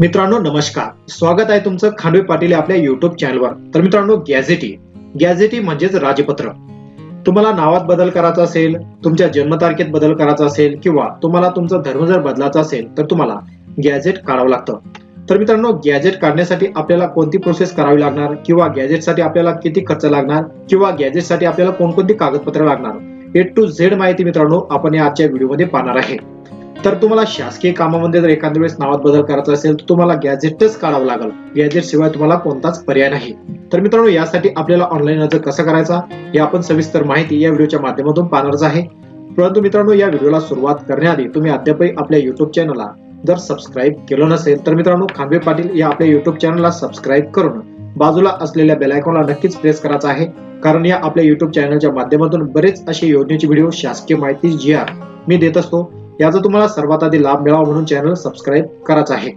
मित्रांनो नमस्कार. स्वागत आहे तुमचं खांडवे पाटील आपल्या युट्यूब चॅनलवर तर मित्रांनो गॅझेटी गॅझेटी म्हणजेच राजपत्र. तुम्हाला नावात बदल करायचा असेल तुमच्या जन्मतारखेत बदल करायचा असेल किंवा तुम्हाला तुमचा धर्म जर बदलायचा असेल तर तुम्हाला गॅझेट काढावं लागतं. तर मित्रांनो गॅझेट काढण्यासाठी आपल्याला कोणती प्रोसेस करावी लागणार? किंवा गॅझेटसाठी आपल्याला किती खर्च लागणार? किंवा गॅझेटसाठी आपल्याला कोणकोणती कागदपत्र लागणार? ए टू झेड माहिती मित्रांनो आपण या आजच्या व्हिडिओमध्ये पाहणार आहे. तर तुम्हाला शासकीय कामामध्ये जर एखाद्या वेळेस नावात बदल करायचा असेल तर तुम्हाला गॅझेटच काढावं लागेल. गॅझेट शिवाय तुम्हाला कोणताच पर्याय नाही. तर मित्रांनो यासाठी आपल्याला ऑनलाईन अर्ज कसा करायचा हे आपण सविस्तर माहिती या व्हिडिओच्या माध्यमातून पाहणारच आहे. परंतु मित्रांनो या व्हिडिओला सुरुवात करण्याआधी तुम्ही अद्यापही आपल्या युट्यूब चॅनलला जर सबस्क्राईब केलं नसेल तर मित्रांनो खांबे पाटील या आपल्या युट्यूब चॅनलला सबस्क्राईब करून बाजूला असलेल्या बेल आयकॉनला नक्कीच प्रेस करायचा आहे. कारण या आपल्या युट्यूब चॅनलच्या माध्यमातून बरेच असे योजनेचे व्हिडिओ शासकीय माहिती जी आर मी देत असतो. याचा तुम्हाला सर्वात आधी लाभ मिळावा म्हणून चॅनल सबस्क्राईब करायचं आहे.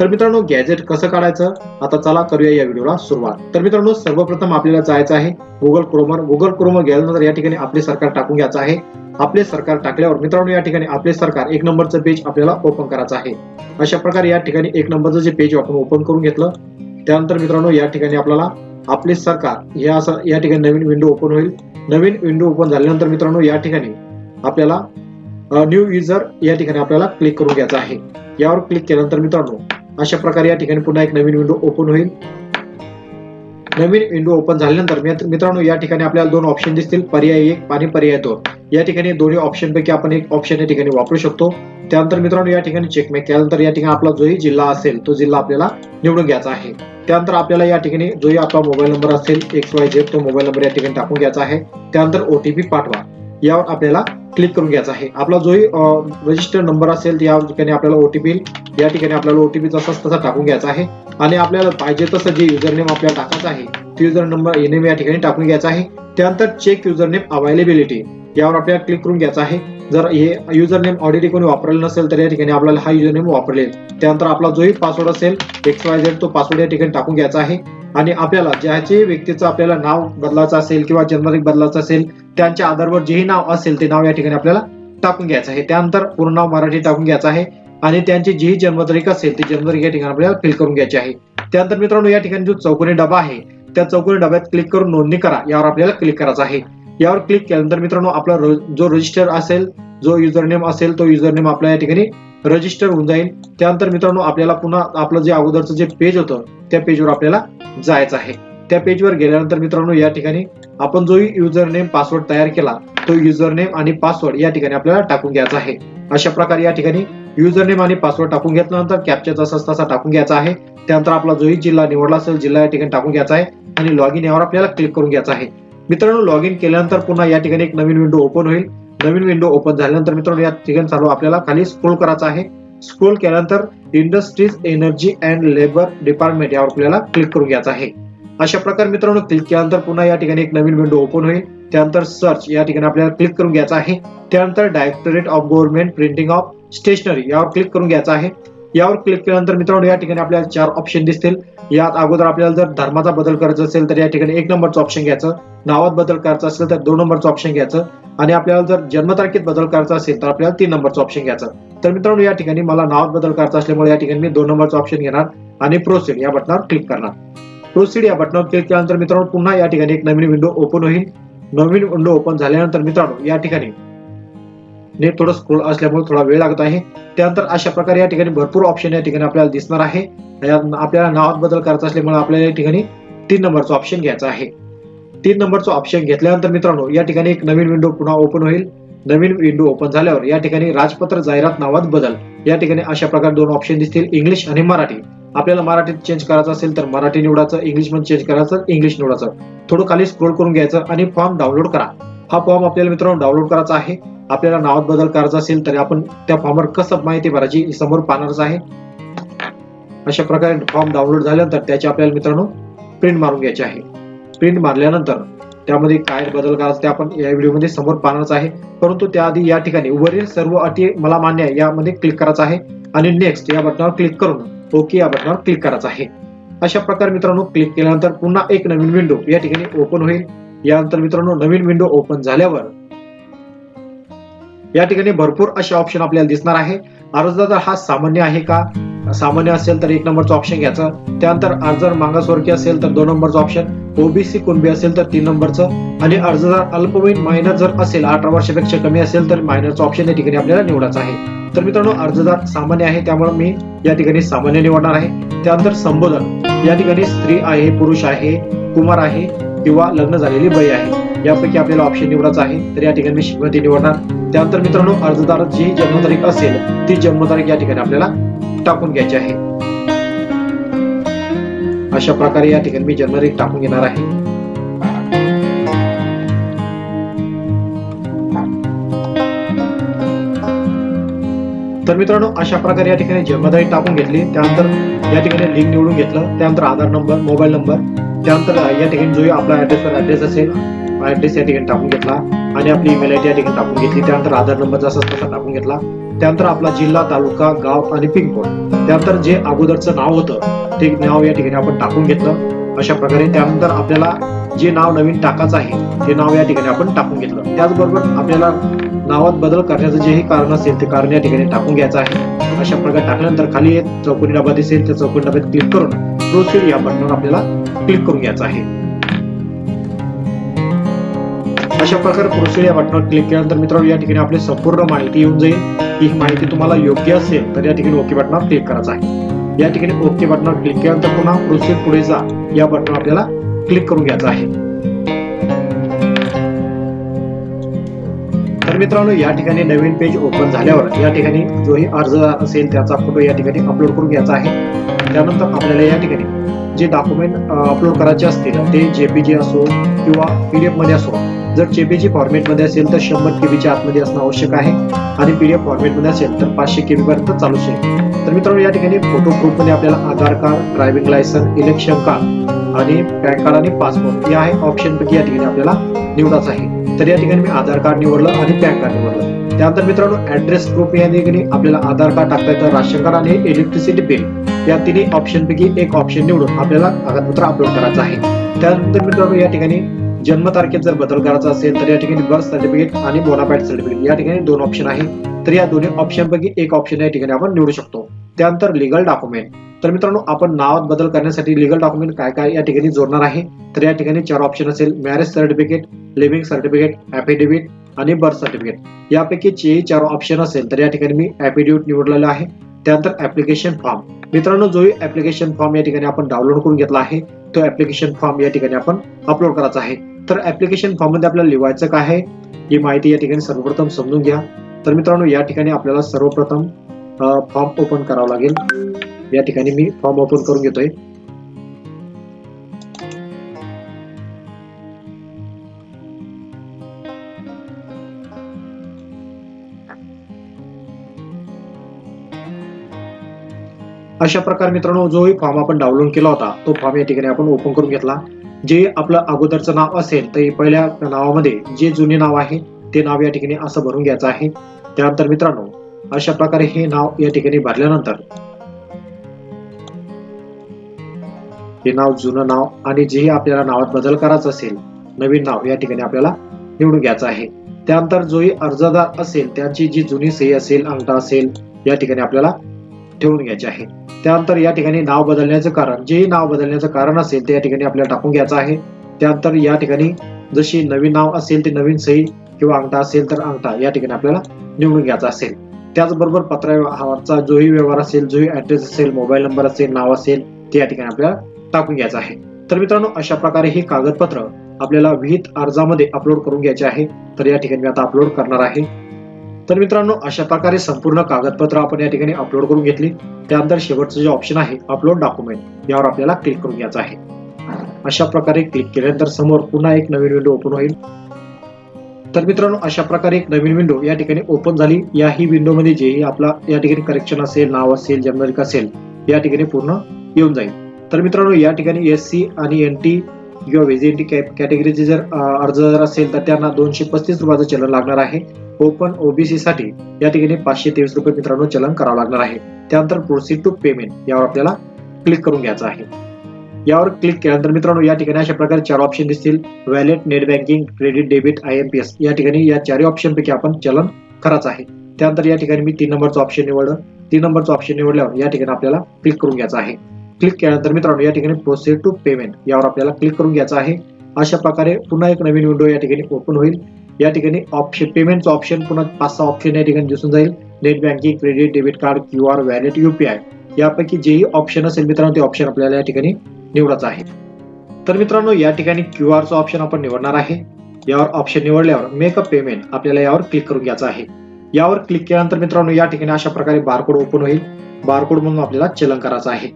तर मित्रांनो गॅजेट कसं काढायचं? आता चला करूया या व्हिडिओला सुरुवात. तर मित्रांनो सर्वप्रथम आपल्याला जायचं आहे गुगल क्रोमर गुगल क्रोमर गेल्यानंतर या ठिकाणी आपले सरकार टाकून घ्यायचं आहे. आपले सरकार टाकल्यावर मित्रांनो या ठिकाणी आपले सरकार एक नंबरचं पेज आपल्याला ओपन करायचं आहे. अशा प्रकारे या ठिकाणी एक नंबरचं जे पेज आपण ओपन करून घेतलं त्यानंतर मित्रांनो या ठिकाणी आपल्याला आपले सरकार हे असं या ठिकाणी नवीन विंडो ओपन होईल. नवीन विंडो ओपन झाल्यानंतर मित्रांनो या ठिकाणी आपल्याला न्यू युजर या ठिकाणी आपल्याला क्लिक करून घ्यायचं आहे. यावर क्लिक केल्यानंतर मित्रांनो अशा प्रकारे या ठिकाणी पुन्हा एक नवीन विंडो ओपन होईल. नवीन विंडो ओपन झाल्यानंतर मित्रांनो या ठिकाणी आपल्याला दोन ऑप्शन दिसतील. पर्याय एक आणि पर्याय दोन. या ठिकाणी दोन्ही ऑप्शन पैकी आपण एक ऑप्शन या ठिकाणी वापरू शकतो. त्यानंतर मित्रांनो या ठिकाणी चेकमेक केल्यानंतर या ठिकाणी आपला जोही जिल्हा असेल तो जिल्हा आपल्याला निवडून घ्यायचा आहे. त्यानंतर आपल्याला या ठिकाणी जोही आपला मोबाईल नंबर असेल एक्स वाय झेड तो मोबाईल नंबर या ठिकाणी टाकून घ्यायचा आहे. त्यानंतर ओटीपी पाठवा. यावर आपल्याला क्लिक करून घ्यायचा आहे. आपला जोही रजिस्टर नंबर असेल या ठिकाणी आपल्याला ओटीपी या ठिकाणी आपल्याला ओटीपी जसा तसा टाकून घ्यायचा आहे. आणि आपल्याला पाहिजे तसं जे युजर नेम आपल्याला टाकायचं आहे ते युजर नंबर नेम या ठिकाणी टाकून घ्यायचा आहे. त्यानंतर चेक युजर नेम अवेलेबिलिटी यावर आपल्याला क्लिक करून घ्यायचं आहे. जर हे युजर नेम ऑलरेडी कोणी वापरलेलं नसेल तर या ठिकाणी आपल्याला हा युजर नेम वापरले. त्यानंतर आपला जोही पासवर्ड असेल एक्स वाय झेड तो पासवर्ड या ठिकाणी टाकून घ्यायचा आहे. आणि आपल्याला ज्याचे व्यक्तीचं आपल्याला नाव बदलायचं असेल किंवा जन्मतारीख बदलायचं असेल त्यांच्या आधारवर जेही नाव असेल ते नाव या ठिकाणी आपल्याला टाकून घ्यायचं आहे. त्यानंतर पूर्ण नाव मराठी टाकून घ्यायचं आहे. आणि त्यांची जी जन्मतारीख असेल ती जन्मतारीख या ठिकाणी आपल्याला फिल करून घ्यायची आहे. त्यानंतर मित्रांनो या ठिकाणी जो चौकोनी डबा आहे त्या चौकोनी डब्यात क्लिक करून नोंदणी करा. यावर आपल्याला क्लिक करायचं आहे. यावर क्लिक केल्यानंतर मित्रांनो आपला जो रजिस्टर असेल जो युजर नेम असेल तो युजर नेम आपल्या या ठिकाणी रजिस्टर होऊन जाईल. त्यानंतर मित्रांनो आपल्याला पुन्हा आपलं जे अगोदरचं जे पेज होतं त्या पेजवर आपल्याला जायचं आहे. त्या पेजवर गेल्यानंतर मित्रांनो या ठिकाणी आपण जो युजर नेम पासवर्ड तयार केला तो युजर नेम आणि पासवर्ड या ठिकाणी आपल्याला टाकून घ्यायचा आहे. अशा प्रकारे या ठिकाणी युजर नेम आणि पासवर्ड टाकून घेतल्यानंतर कॅप्चर तसाच तसा टाकून घ्यायचा आहे. त्यानंतर आपला जोही जिल्हा निवडला असेल जिल्हा या ठिकाणी टाकून घ्यायचा आहे. आणि लॉग इन यावर आपल्याला क्लिक करून घ्यायचा आहे. मित्रांनो लॉग इन केल्यानंतर पुन्हा या ठिकाणी एक नवीन विंडो ओपन होईल. नवीन विंडो ओपन झाल्यानंतर मित्रांनो या ठिकाणी चालू आपल्याला खाली स्क्रोल करायचा आहे. स्क्रोल केल्यानंतर industries energy and labour department यावर आपल्याला क्लिक करून घ्यायचं आहे. अशा प्रकारे मित्रांनो क्लिक केल्यानंतर पुन्हा या ठिकाणी एक नवीन विंडो ओपन होईल. त्यानंतर सर्च या ठिकाणी आपल्याला क्लिक करून घ्यायचं आहे. त्यानंतर directorate of government printing of stationery यावर क्लिक करून घ्यायचं आहे. यावर क्लिक केल्यानंतर मित्रांनो या ठिकाणी आपल्याला चार ऑप्शन दिसतील. यात अगोदर आपल्याला जर धर्माचा बदल करायचा असेल तर या ठिकाणी एक नंबरचं ऑप्शन घ्यायचं. नावात बदल करायचा असेल तर दोन नंबरचं ऑप्शन घ्यायचं. आणि आपल्याला जर जन्मतारखेत बदल करायचा असेल तर आपल्याला तीन नंबरचं ऑप्शन घ्यायचं. तर मित्रांनो या ठिकाणी मला नावात बदल करायचा असल्यामुळे या ठिकाणी मी दोन नंबरचं ऑप्शन घेणार आणि प्रोसीड या बटनावर क्लिक करणार. प्रोसीड या बटनावर क्लिक केल्यानंतर मित्रांनो पुन्हा या ठिकाणी एक नवीन विंडो ओपन होईल. नवीन विंडो ओपन झाल्यानंतर मित्रांनो या ठिकाणी नेट थोडं स्क्रोल असल्यामुळे थोडा वेळ लागत आहे. त्यानंतर अशा प्रकारे या ठिकाणी भरपूर ऑप्शन या ठिकाणी आपल्याला दिसणार आहे. यात आपल्याला नावात बदल करायचा असल्यामुळे आपल्याला या ठिकाणी तीन नंबरचं ऑप्शन घ्यायचं आहे. तीन नंबरचं ऑप्शन घेतल्यानंतर मित्रांनो या ठिकाणी एक नवीन विंडो पुन्हा ओपन होईल. नवीन विंडो ओपन झाल्यावर या ठिकाणी राजपत्र जाहिरात नावात बदल. या ठिकाणी अशा प्रकारे दोन ऑप्शन दिसतील इंग्लिश आणि मराठी. आपल्याला मराठीत चेंज करायचं असेल तर मराठी निवडायचं इंग्लिशमध्ये चेंज करायचं इंग्लिश निवडायचं. थोडं खाली स्क्रोल करून घ्यायचं आणि फॉर्म डाउनलोड करा. हा फॉर्म आपल्याला मित्रांनो डाउनलोड करायचा आहे. आपल्याला नावात बदल करायचा असेल तर आपण त्या फॉर्मवर कसं माहिती भरायची समोर पाहणारच आहे. अशा प्रकारे फॉर्म डाउनलोड झाल्यानंतर त्याची आपल्याला मित्रांनो प्रिंट मारून घ्यायची आहे. प्रिंट मारल्यानंतर त्यामध्ये काय बदल करायचा ते आपण या व्हिडिओमध्ये समोर पाहणारच आहे. परंतु त्याआधी या ठिकाणी वरील सर्व अटी मला मान्य आहे यामध्ये क्लिक करायचं आहे. आणि नेक्स्ट या बटनावर क्लिक करून ओके या बटनावर क्लिक करायचं आहे. अशा प्रकारे मित्रांनो क्लिक केल्यानंतर पुन्हा एक नवीन विंडो या ठिकाणी ओपन होईल. यानंतर मित्रांनो नवीन विंडो ओपन झाल्यावर या ठिकाणी भरपूर असे ऑप्शन आपल्याला दिसणार आहे. अर्जदार हा सामान्य आहे का? सामान्य असेल तर एक नंबरचं ऑप्शन घ्यायचं. त्यानंतर अर्जदार मागासवर्गीय असेल तर दोन नंबरचं ऑप्शन ओबीसी कुणबी असेल तर तीन नंबरचं आणि अर्जदार अल्पवयीन मायनर जर असेल अठरा वर्षापेक्षा कमी असेल तर मायनरचं ऑप्शन या ठिकाणी आपल्याला निवडायचं आहे. तर मित्रांनो अर्जदार सामान्य आहे त्यामुळे मी या ठिकाणी सामान्य निवडणार आहे. त्यानंतर संबोधन. या ठिकाणी स्त्री आहे पुरुष आहे कुमार आहे. किंवा लग्न झालेली बाई आहे. यापैकी आपल्याला ऑप्शन निवडायचं आहे. तर या ठिकाणी मी श्रीमती निवडणार. त्यानंतर मित्रांनो अर्जदार जी जन्मतारीख असेल ती जन्मतारीख या ठिकाणी आपल्याला टाकून घ्यायची आहे. अशा प्रकारे या ठिकाणी मी जन्मतारीख टाकून घेणार आहे. तर मित्रांनो अशा प्रकारे या ठिकाणी जन्मतारीख टाकून घेतली. त्यानंतर या ठिकाणी लिंक निवडून घेतलं. त्यानंतर आधार नंबर मोबाईल नंबर त्यानंतर या ठिकाणी जो आपला ऍड्रेसवर ऍड्रेस असेल ऍड्रेस या ठिकाणी टाकून घेतला. आणि आपली ईमेल आय डी या ठिकाणी टाकून घेतली. त्यानंतर आधार नंबर जसा तसा टाकून घेतला. त्यानंतर आपला जिल्हा तालुका गाव आणि पिनकोड. त्यानंतर जे अगोदरचं नाव होतं ते नाव या ठिकाणी आपण टाकून घेतलं. अशा प्रकारे त्यानंतर आपल्याला जे नाव नवीन टाकायचं आहे ते नाव या ठिकाणी आपण टाकून घेतलं. त्याचबरोबर आपल्याला नावात बदल करण्याचं जेही कारण असेल ते कारण या ठिकाणी टाकून घ्यायचं आहे. अशा प्रकारे टाकल्यानंतर खाली चौकोनी डबा दिसेल. त्या चौकोनी डब्यात क्लिक करून प्रोसिड या बटनवर आपल्याला क्लिक करून घ्यायचं आहे. अशा प्रकारे प्रोसीड या बटनावर क्लिक केल्यानंतर मित्रांनो या ठिकाणी आपली संपूर्ण माहिती येऊन जाईल. ही माहिती तुम्हाला योग्य असेल तर या ठिकाणी ओके बटनावर क्लिक करायचं आहे. या ठिकाणी ओके बटनावर क्लिक केल्यानंतर पुन्हा प्रोसीड पुढे जा. या बटनावर आपल्याला क्लिक करून घ्यायचं आहे. तर मित्रांनो या ठिकाणी नवीन पेज ओपन झाल्यावर या ठिकाणी जोही अर्ज असेल त्याचा फोटो या ठिकाणी अपलोड करून घ्यायचा आहे. त्यानंतर आपल्याला या ठिकाणी जे डॉक्युमेंट अपलोड करायचे असतील ते जेपीजी असो किंवा पीडीएफमध्ये असो जर जेपीजी फॉर्मेटमध्ये असेल तर शंभर केबीच्या आतमध्ये असणं आवश्यक आहे. आणि पीडीएफ फॉर्मेटमध्ये असेल तर पाचशे केबी पर्यंत चालू शकेल. तर मित्रांनो या ठिकाणी फोटो प्रूफमध्ये आपल्याला Aadhaar card driving licence election card आणि पॅन कार्ड आणि पासपोर्ट या आहे. ऑप्शन पैकी या ठिकाणी आपल्याला निवडायचं आहे. तर या ठिकाणी मी आधार कार्ड निवडलं आणि पॅन कार्ड निवडलं. त्यानंतर मित्रांनो ऍड्रेस प्रूफ या ठिकाणी आपल्याला आधार कार्ड टाकता येतं राशन कार्ड आणि इलेक्ट्रिसिटी बिल या तिन्ही ऑप्शन पैकी एक ऑप्शन निवडून आपल्याला कागदपत्र अपलोड करायचं आहे. त्यानंतर मित्रांनो या ठिकाणी जन्मतारखेत जर बदल करायचा असेल तर या ठिकाणी बर्थ सर्टिफिकेट आणि बोनाफाईड सर्टिफिकेट या ठिकाणी दोन ऑप्शन आहे. तर या दोन्ही ऑप्शन पैकी एक ऑप्शन या ठिकाणी आपण निवडू शकतो. त्यानंतर लिगल डॉक्युमेंट तर मित्रांनो आपण नावात बदल करण्यासाठी लिगल डॉक्युमेंट काय काय या ठिकाणी जोडणार आहे? तर या ठिकाणी चार ऑप्शन असेल marriage certificate living certificate affidavit आणि बर्थ सर्टिफिकेट यापैकी जे चार ऑप्शन असेल तर या ठिकाणी मी ऍफिडेव्हिट निवडलेलं आहे. त्यानंतर ऍप्लिकेशन फॉर्म मित्रांनो जो ऍप्लिकेशन फॉर्म या ठिकाणी आपण डाउनलोड करून घेतला आहे तो ऍप्लिकेशन फॉर्म या ठिकाणी आपण अपलोड करायचा आहे. तर ऍप्लिकेशन फॉर्ममध्ये आपल्याला लिवायचं काय आहे ही माहिती या ठिकाणी सर्वप्रथम समजून घ्या. तर मित्रांनो या ठिकाणी आपल्याला सर्वप्रथम फॉर्म ओपन करावा लागेल. या ठिकाणी मी फॉर्म ओपन करून घेतोय. अशा प्रकारे मित्रांनो जो फॉर्म आपण डाउनलोड केला होता. तो फॉर्म या ठिकाणी आपण ओपन करून घेतला. जे आपलं अगोदरचं नाव असेल तर पहिल्या नावामध्ये जे जुने नाव आहे ते नाव या ठिकाणी असं भरून घ्यायचं आहे. त्यानंतर मित्रांनो अशा प्रकारे हे नाव या ठिकाणी भरल्यानंतर हे नाव जुनं नाव आणि जेही आपल्याला नावात बदल करायचा असेल नवीन नाव या ठिकाणी आपल्याला निवडून घ्यायचं आहे. त्यानंतर जोही अर्जदार असेल त्यांची जी जुनी सही असेल अंगठा असेल या ठिकाणी आपल्याला ठेवून घ्यायचे आहे. त्यानंतर या ठिकाणी नाव बदलण्याचं कारण जे नाव बदलण्याचं कारण असेल ते या ठिकाणी आपल्याला टाकून घ्यायचं आहे. त्यानंतर या ठिकाणी जशी नवीन नाव असेल ते नवीन सही किंवा अंगठा असेल तर अंगठा या ठिकाणी आपल्याला निवडून घ्यायचा असेल. त्याचबरोबर पत्राचा जोही व्यवहार असेल जोही ऍड्रेस असेल मोबाईल नंबर असेल नाव असेल ते या ठिकाणी आपल्याला टाकून घ्यायचं आहे. तर मित्रांनो अशा प्रकारे हे कागदपत्र आपल्याला विहित अर्जामध्ये अपलोड करून घ्यायचे आहे. तर या ठिकाणी मी आता अपलोड करणार आहे. तर मित्रांनो अशा प्रकारे संपूर्ण कागदपत्र आपण या ठिकाणी अपलोड करून घेतली. त्यानंतर शेवटचं जे ऑप्शन आहे अपलोड डॉक्युमेंट यावर आपल्याला क्लिक करून घ्यायचं आहे. अशा प्रकारे क्लिक केल्यानंतर समोर पुन्हा एक नवीन विंडो ओपन होईल. तर मित्रांनो अशा प्रकारे एक नवीन विंडो या ठिकाणी ओपन झाली. या ही विंडोमध्ये जेही आपला या ठिकाणी करेक्शन असेल नाव असेल जन्मतारीख असेल या ठिकाणी पूर्ण येऊन जाईल. तर मित्रांनो या ठिकाणी एस सी आणि एन टी किंवा व्हीजीएनटी कॅटेगरीचे जर अर्ज जर असेल तर त्यांना दोनशे पस्तीस रुपयाचं चलन लागणार आहे. ओपन ओबीसी साठी या ठिकाणी पाचशे तेवीस रुपये मित्रांनो चलन करावं लागणार आहे. त्यानंतर प्रोसीड टू पेमेंट यावर आपल्याला क्लिक करून घ्यायचं आहे. यावर क्लिक केल्यानंतर मित्रांनो या ठिकाणी अशा प्रकारे चार ऑप्शन दिसतील. Wallet net banking credit debit I M P S या ठिकाणी या चारही ऑप्शन पैकी आपण चलन करायचं आहे. त्यानंतर या ठिकाणी मी तीन नंबरचं ऑप्शन निवडलं. तीन नंबरचं ऑप्शन निवडल्यावर या ठिकाणी आपल्याला क्लिक करून घ्यायचं आहे. क्लिक केल्यानंतर मित्रांनो या ठिकाणी प्रोसीड टू पेमेंट यावर आपल्याला क्लिक करून घ्यायचं आहे. अशा प्रकारे पुन्हा एक नवीन विंडो या ठिकाणी ओपन होईल. या ठिकाणी ऑप्शन पेमेंटचं ऑप्शन पुन्हा पाच सहा ऑप्शन या ठिकाणी दिसून जाईल. Net banking credit debit card Q R wallet UPI यापैकी जेही ऑप्शन असेल मित्रांनो ते ऑप्शन आपल्याला या ठिकाणी निवडायचं आहे. तर मित्रांनो या ठिकाणी क्यू आरचं ऑप्शन आपण निवडणार आहे. यावर ऑप्शन निवडल्यावर मेक अ पेमेंट आपल्याला यावर क्लिक करून घ्यायचं आहे. यावर क्लिक केल्यानंतर मित्रांनो या ठिकाणी अशा प्रकारे बारकोड ओपन होईल. बारकोड म्हणून आपल्याला चलन करायचं आहे.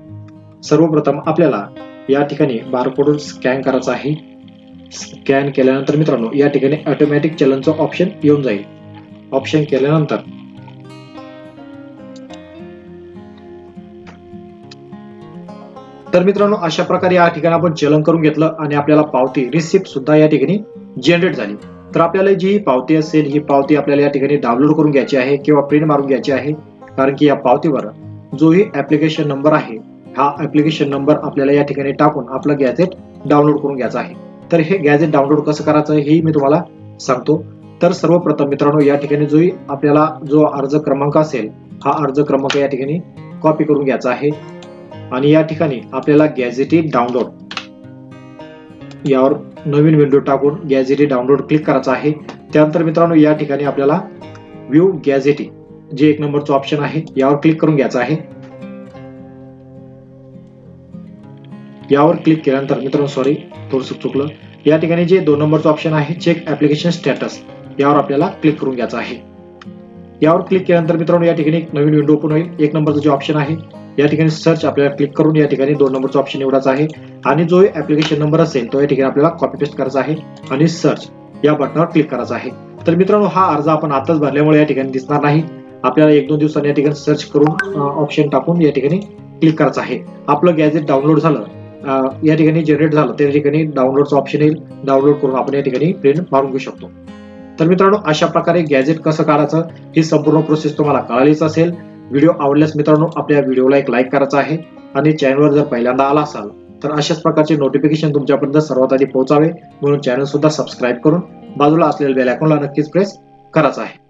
सर्वप्रथम आपल्याला या ठिकाणी बारकोड स्कॅन करायचा आहे. स्कॅन केल्यानंतर मित्रांनो या ठिकाणी ऑटोमॅटिक चलनचं ऑप्शन येऊन जाईल. ऑप्शन केल्यानंतर. तर मित्रांनो अशा प्रकारे या ठिकाणी आपण चलन करून घेतलं आणि आपल्याला पावती रिसिप्ट सुद्धा या ठिकाणी जनरेट झाली. तर आपल्याला जी ही पावती असेल ही पावती आपल्याला या ठिकाणी डाउनलोड करून घ्यायची आहे किंवा प्रिंट मारून घ्यायची आहे. कारण की या पावतीवर जोही ऍप्लिकेशन नंबर आहे हा ऍप्लिकेशन नंबर आपल्याला या ठिकाणी टाकून आपलं गॅझेट डाउनलोड करून घ्यायचं आहे. तर हे गॅजेट डाउनलोड कसं करायचं हेही मी तुम्हाला सांगतो. तर सर्वप्रथम मित्रांनो या ठिकाणी जो आपल्याला जो अर्ज क्रमांक असेल हा अर्ज क्रमांक या ठिकाणी कॉपी करून घ्यायचा आहे. आणि या ठिकाणी आपल्याला गॅझेटी डाउनलोड यावर नवीन विंडो टाकून गॅझेटी डाउनलोड क्लिक करायचा आहे. त्यानंतर मित्रांनो या ठिकाणी आपल्याला व्ह्यू गॅझेटी जे एक नंबरचं ऑप्शन आहे यावर क्लिक करून घ्यायचं आहे. यावर क्लिक केल्यानंतर मित्रांनो सॉरी थोडंसं चुकलं. या ठिकाणी जे दोन नंबरचं ऑप्शन आहे चेक ऍप्लिकेशन स्टेटस यावर आपल्याला क्लिक करून घ्यायचं आहे. यावर क्लिक केल्यानंतर मित्रांनो या ठिकाणी एक नवीन विंडो ओपन होईल. एक नंबरचं जे ऑप्शन आहे या ठिकाणी सर्च आपल्याला क्लिक करून या ठिकाणी दोन नंबरचा ऑप्शन निवडायचा आहे. आणि जो ऍप्लिकेशन नंबर असेल तो या ठिकाणी आपल्याला कॉपी पेस्ट करायचा आहे आणि सर्च या बटनावर क्लिक करायचा आहे. तर मित्रांनो हा अर्ज आपण आताच भरल्यामुळे या ठिकाणी दिसणार नाही. आपल्याला एक दोन दिवसांनी या ठिकाणी सर्च करून ऑप्शन टाकून या ठिकाणी क्लिक करायचं आहे. आपलं गॅजेट डाउनलोड झालं. या ठिकाणी जनरेट झालं. त्या ठिकाणी डाउनलोडचं ऑप्शन येईल. डाउनलोड करून आपण या ठिकाणी प्रिंट मारून घेऊ शकतो. तर मित्रांनो अशा प्रकारे गॅजेट कसं काढायचं ही संपूर्ण प्रोसेस तुम्हाला कळालीच असेल. व्हिडिओ आवडल्यास मित्रांनो आपल्या व्हिडिओला एक लाईक करायचा आहे. आणि चॅनलवर जर पहिल्यांदा आला असाल तर अशाच प्रकारचे नोटिफिकेशन तुमच्यापर्यंत सर्वात आधी पोहोचावे. म्हणून चॅनल सुद्धा सबस्क्राईब करून बाजूला असलेल्या बेल आयकॉनला नक्कीच प्रेस करायचा आहे.